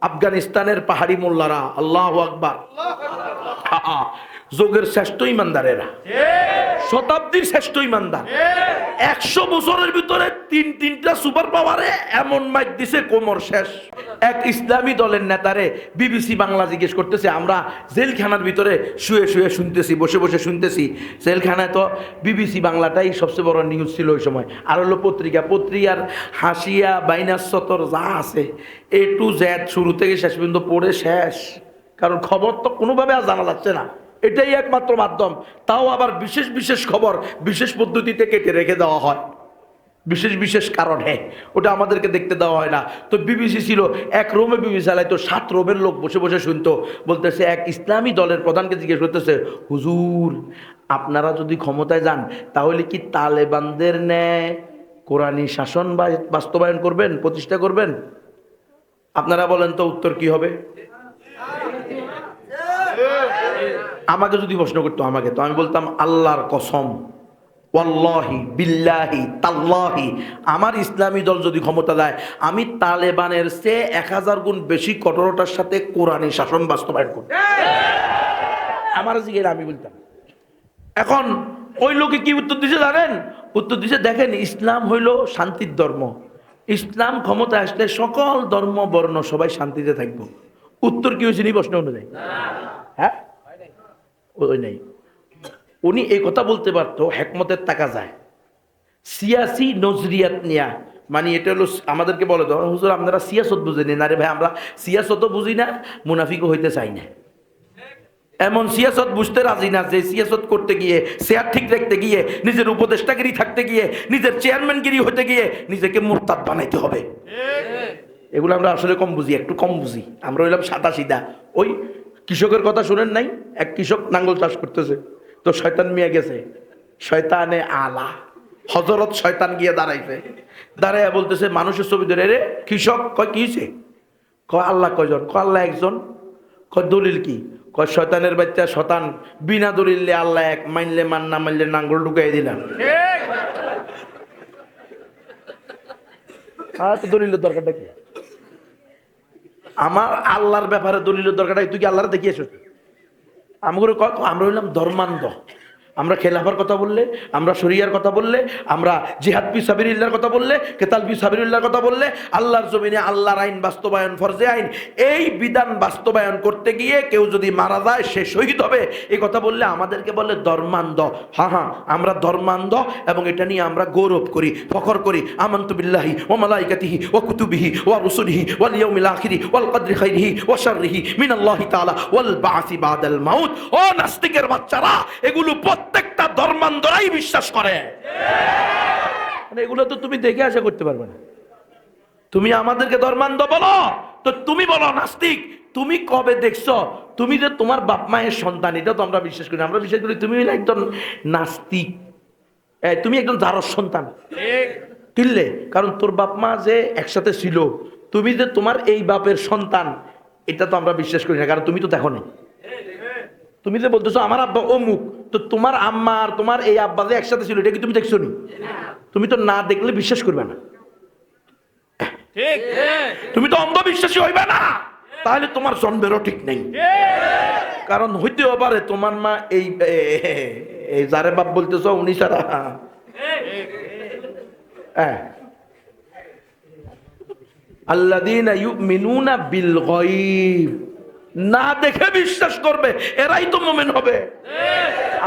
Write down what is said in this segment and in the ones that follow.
আফগানিস্তানের পাহাড়ি মোল্লারা আল্লাহ আকবার। যোগের শ্রেষ্ঠ ইমানদারেরা। শতাব্দীর শ্রেষ্ঠ ইমানদার। একশো বছরের ভিতরে তিন তিনটা সুপার পাওয়ারে এমন মাইক দিছে, কোমর শেষ। এক ইসলামী দলের নেতারে বিবিসি বাংলা জিজ্ঞেস করতেছে, আমরা জেলখানার ভিতরে শুয়ে শুয়ে শুনতেছি, বসে বসে শুনতেছি। জেলখানায় তো বিবিসি বাংলাটাই সবচেয়ে বড় নিউজ ছিল ওই সময়। আর হলো পত্রিকা, পত্রিকার হাসিয়া, বাইনাস সতর যা আছে এ টু জেড শুরু থেকে শেষ পর্যন্ত পড়ে শেষ। কারণ খবর তো কোনোভাবে আর জানা যাচ্ছে না। এটাই একমাত্র মাধ্যম। তাও আবার বিশেষ বিশেষ খবর, বিশেষ পদ্ধতিতে কেটে রেখে দেওয়া হয়। বিশেষ বিশেষ কারণে। ওটা আমাদেরকে দেখতে দেওয়া হয় না। তো বিবিসি ছিল, এক রোমে বিবিসি চালাইতো, সাত রোমের লোক বসে বসে শুনতো। বলতেছে, এক ইসলামী দলের প্রধানকে জিজ্ঞেস করতেছে, হুজুর, আপনারা যদি ক্ষমতায় যান, তাহলে কি তালেবানদের ন্যায় কোরআনী শাসন বাস্তবায়ন করবেন, প্রতিষ্ঠা করবেন? আপনারা বলেন তো উত্তর কি হবে? আমাকে যদি প্রশ্ন করতো আমাকে, তো আমি বলতাম, আল্লাহর কসম, ওয়াল্লাহি বিল্লাহি তাল্লাহি। আমার ইসলামী দল যদি ক্ষমতা দেয়, আমি তালেবানের চেয়ে এক হাজার গুণ বেশি কঠোরতার সাথে কোরআনী শাসন বাস্তবায়ন করব। আমার জিজ্ঞেস আমি বলতাম। এখন ওই লোকে কি উত্তর দিছে জানেন? উত্তর দিছে, দেখেন, ইসলাম হইল শান্তির ধর্ম। ইসলাম ক্ষমতা আসলে সকল ধর্ম বর্ণ সবাই শান্তিতে থাকব। উত্তর কি হয়েছে নি প্রশ্ন অনুযায়ী? হ্যাঁ? ওই নেই। উনি এই কথা বলতে পারতো হেকমতের টাকা যায়। সিয়াসি নজরিয়াত নিয়া মানে এটা হলো আমাদেরকে বলে তো হুজুর আপনারা সিয়াসত বুঝেনি না। রে ভাই আমরা সিয়াসতও বুঝি না মুনাফিকও হইতে চাই না। এমন সিয়াসত বুঝতে রাজি না যে সিয়াসত করতে গিয়ে শেয়ার ঠিক রাখতে গিয়ে নিজের উপদেষ্টাগিরি থাকতে গিয়ে নিজের চেয়ারম্যানগিরি হতে গিয়ে নিজেকে মোরতাদ বানাইতে হবে। এগুলো আমরা আসলে কম বুঝি একটু কম বুঝি। আমরা হইলাম সাদা সিধা ওই কৃষকের কথা শুনেন নাই? এক কৃষক নাঙ্গল চাষ করতেছে। তো শয়তান মিয়া গেছে। শয়তানে আলা। হজরত শয়তান গিয়ে দাঁড়াইছে। দাঁড়াইয়া বলতেছে মানুষের ছবি ধরে রে কৃষক কয় কি হয়েছে কয় আল্লাহ কয়জন? কয় আল্লাহ একজন। কয় দলিল কি? কয় শয়তানের বাচ্চা শতান বিনা দলিলে আল্লাহ এক মানলে মান না মানলে নাঙ্গল ঢুকাই দিলাম। আর তো দলিলের দরকারটা কি? আমার আল্লাহর ব্যাপারে দলিলের দরকার? তুই কি আল্লাহর দেখিয়েছ আমাকে ক- আমরা হইলাম ধর্মান্ধ আমরা খেলাফার কথা বললে, আমরা শরিয়ার কথা বললে, আমরা জিহাদ পি সাবিরুল্লাহর কথা বললে, কেতাল পি সাবিরুল্লাহর কথা বললে, আল্লাহর জমিনে আল্লাহর আইন বাস্তবায়ন ফরজে আইন, এই বিধান বাস্তবায়ন করতে গিয়ে কেউ যদি মারা যায়, সে শহীদ হবে। এই কথা বললে আমাদেরকে বলে ধর্মান্ধ। হ্যাঁ হ্যাঁ আমরা ধর্মান্ধ এবং এটা নিয়ে আমরা গৌরব করি, ফখর করি। আমন্তু বিল্লাহি ও মালাইকাতিহি ও কুতুবিহি ও রুসুলিহি ওয়াল ইয়াউমিল আখিরি ওয়াল কদরি খাইরিহি ও শাররিহি মিনাল্লাহি তাআলা ওয়াল বাসি বাদাল মাউত। ও নাস্তিকের বাচ্চারা, এগুলো প্রত্যেকটা ধর্মান্ধরাই বিশ্বাস করে। মানে এগুলো তো তুমি দেখে আশা করতে পারবে না। তুমি আমাদেরকে ধর্মান্ধ বলো তো তুমি বলো নাস্তিক তুমি কবে দেখছ? তুমি যে তোমার বাপ মায়ের সন্তান এটা তো আমরা বিশ্বাস করি। আমরা বিশ্বাস করি তুমি একজন নাস্তিক। তুমি একজন জারস সন্তান। কিনলে? কারণ তোর বাপ মা যে একসাথে ছিল তুমি যে তোমার এই বাপের সন্তান এটা তো আমরা বিশ্বাস করি না। কারণ তুমি তো দেখো নি তুমি যে বলতেছো আমার আব্বা অমুক তো তোমার আম্মা আর তোমার এই আব্বা যে একসাথে ছিল এটা কি তুমি দেখছ নি? তুমি তো না দেখলে বিশ্বাস করবে না। তুমি তো অন্ধবিশ্বাসী হইবে না। তাহলে তোমার জন্মেরও ঠিক নেই। কারণ হইতেও পারে তোমার মা এই যারে বাপ বলতেছ উনি সারা হ্যাঁ। আল্লাদিনা ইউমিনুনা বিল গায়ব। না দেখে বিশ্বাস করবে, এরাই তো মোমেন হবে।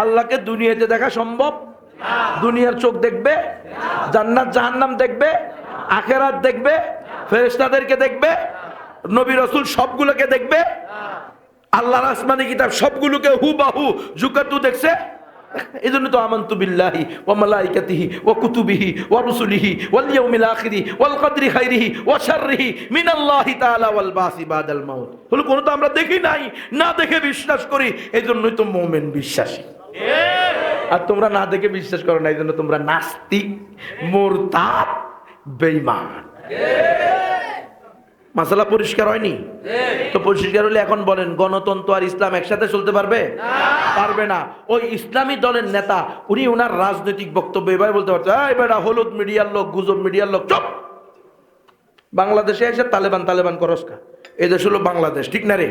আল্লাহকে দুনিয়াতে দেখা সম্ভব? দুনিয়ার চোখ দেখবে? জান্নাত, জাহান্নাম দেখবে? আখেরাত দেখবে? ফেরেস্তাদেরকে দেখবে? নবী রসুল সবগুলোকে দেখবে? আল্লাহ আসমানি কিতাব সবগুলোকে হু বাহু জুকাতু দেখছে? এই জন্য তো আমন্তু বিল্লাহি ওয়া মালাইকাতিহি ওয়া কুতুবিহি ওয়া রুসুলিহি ওয়াল ইয়াউমিল আখিরি ওয়াল কদরি খাইরিহি ওয়া শাররিহি মিনাল্লাহি তাআলা ওয়াল বাসি বাদাল মাউত। হলো কোনো তো আমরা দেখি নাই না দেখে বিশ্বাস করি এই জন্যই তো মুমিন বিশ্বাসী। আর তোমরা না দেখে বিশ্বাস করো না এই জন্য তোমরা নাস্তিক মোরতাদ বেঈমান। মাসালা পরিষ্কার হয়নি? তো পরিষ্কার হলে এখন বলেন গণতন্ত্র আর ইসলাম একসাথে চলতে পারবে? পারবে না। ওই ইসলামী দলের নেতা উনি ওনার রাজনৈতিক বক্তব্য এবার বলতে পারছে এই বেটা হলুদ মিডিয়ার লোক গুজব মিডিয়ার লোক চপ! বাংলাদেশে এসে তালেবান তালেবান করসকা এই দেশ হলো বাংলাদেশ ঠিক না রে?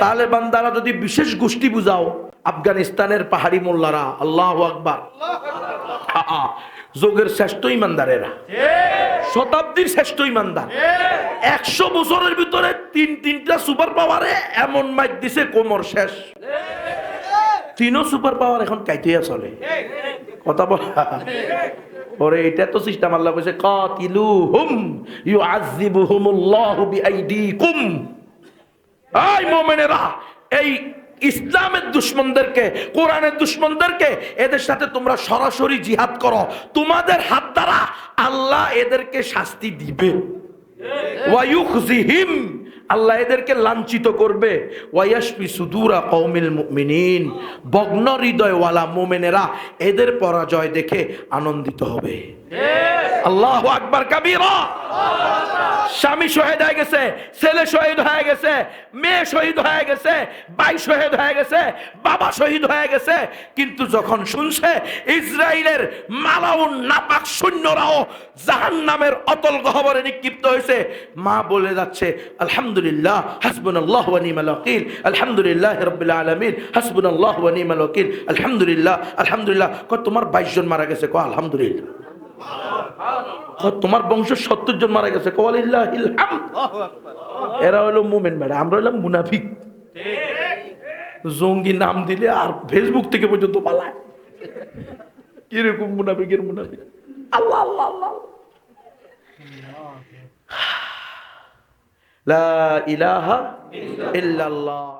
তালেবান দ্বারা যদি বিশেষ গোষ্ঠী বুঝাও আফগানিস্তানের পাহাড়ি মোল্লারা আল্লাহ আকবার। যোগের শ্রেষ্ঠ ইমানদারেরা। শতাব্দীর শ্রেষ্ঠ ইমানদার। একশো বছরের ভিতরে তিন তিনটা সুপার পাওয়ারে এমন মাইক দিছে কোমর শেষ। তিনও সুপার পাওয়ার এখন কাইতেইয়া চলে কথা বল। ওরে এটা তো সিস্টেম আল্লাহ কইছে কাতিলু হুম ইউআযিবুহুমুল্লাহু বিআইদিকুম। এই মুমিনেরা এই ইসলামের দুশ্মনদেরকে, কোরআনের দুশ্মনদেরকে এদের সাথে তোমরা সরাসরি জিহাদ করো। তোমাদের হাত দ্বারা আল্লাহ এদেরকে শাস্তি দিবে। আল্লাহ এদেরকে লাঞ্ছিত করবে। ওয়াইয়াসপি বগ্ন হৃদয়ওয়ালা মোমেনেরা এদের পরাজয় দেখে আনন্দিত হবে। আল্লাহ আকবার কাবীরা। স্বামী শহীদ হয়ে গেছে, ছেলে শহীদ হয়ে গেছে, মেয়ে শহীদ হয়ে গেছে, ভাই শহীদ হয়ে গেছে, বাবা শহীদ হয়ে গেছে। কিন্তু যখন শুনছে ইসরায়েলের মালাউন নাপাক সৈন্যরাও জাহান নামের অতল গহবরে নিক্ষিপ্ত হয়েছে, মা বলে যাচ্ছে, আলহামদুলিল্লাহ, হাসবুনাল্লাহ ওয়া নিমাল ওয়াকিল, আলহামদুলিল্লাহ রাব্বিল আলামিন, হাসবুনাল্লাহ ওয়া নিমাল ওয়াকিল, আলহামদুলিল্লাহ আলহামদুলিল্লাহ। তোমার 22 জন মারা গেছে। ক আলহামদুলিল্লাহ। তোমার বংশ 70 জন মারা গেছে। এরা হলো মুমিন বেড়া, আমরা হলাম মুনাফিক। জঙ্গি নাম দিলে আর ফেসবুক থেকে পর্যন্ত পালায়। কীরকম মুনাফিকের মুনাফিক? আল্লাহ আল্লাহ আল্লাহ। লা ইলাহা ইল্লাল্লাহ।